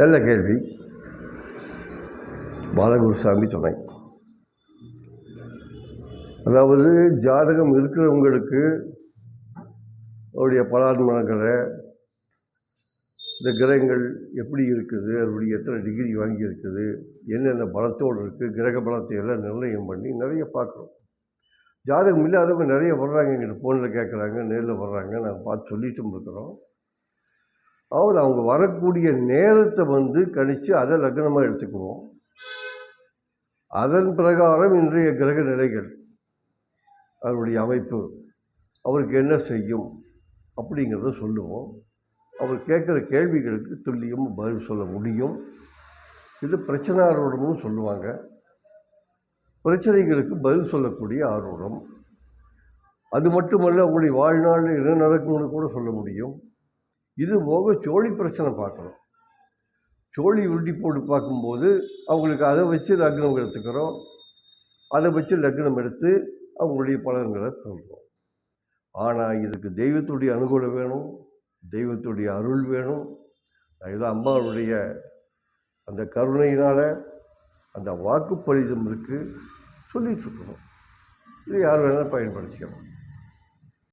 நல்ல கேள்வி. பாலகுருசாமி துணை. அதாவது ஜாதகம் இருக்கிறவங்களுக்கு அவருடைய பலான்மனங்களை இந்த கிரகங்கள் எப்படி இருக்குது அதனுடைய எத்தனை டிகிரி வாங்கி இருக்குது என்னென்ன பலத்தோடு இருக்குது கிரக பலத்தை எல்லாம் நிர்ணயம் பண்ணி நிறைய பார்க்குறோம். ஜாதகம் இல்லாதவங்க நிறைய வர்றாங்க எங்கிட்ட ஃபோனில் கேட்குறாங்க நேரில் வர்றாங்க நாங்கள் பார்த்து சொல்லிட்டும் இருக்கிறோம். அவர் அவங்க வரக்கூடிய நேரத்தை வந்து கணித்து அதை லக்னமாக எடுத்துக்குவோம். அதன் பிரகாரம் இன்றைய கிரக நிலைகள் அவருடைய அமைப்பு அவருக்கு என்ன செய்யும் அப்படிங்கிறத சொல்லுவோம். அவர் கேட்குற கேள்விகளுக்கு துல்லியம் பதில் சொல்ல முடியும். இது பிரச்சனை ஆர்வடமும் சொல்லுவாங்க. பிரச்சனைகளுக்கு பதில் சொல்லக்கூடிய ஆர்வடம் அது மட்டுமல்ல அவங்களுடைய வாழ்நாளில் என்ன நடக்கும்னு கூட சொல்ல முடியும். இது போக சோழி பிரச்சனை பார்க்கணும். சோழி உருட்டி போட்டு பார்க்கும்போது அவங்களுக்கு அதை வச்சு லக்னம் எடுத்துக்கிறோம். அதை வச்சு லக்னம் எடுத்து அவங்களுடைய பலன்களை சொல்கிறோம் ஆனால் இதுக்கு தெய்வத்துடைய அனுகூலம் வேணும் தெய்வத்துடைய அருள் வேணும். இதுதான் அம்மாவுடைய அந்த கருணையினால் அந்த வாக்குப்பளிதம் இருக்குது சொல்லிகிட்ருக்கணும் இது யார் வேணாலும் பயன்படுத்திக்கணும்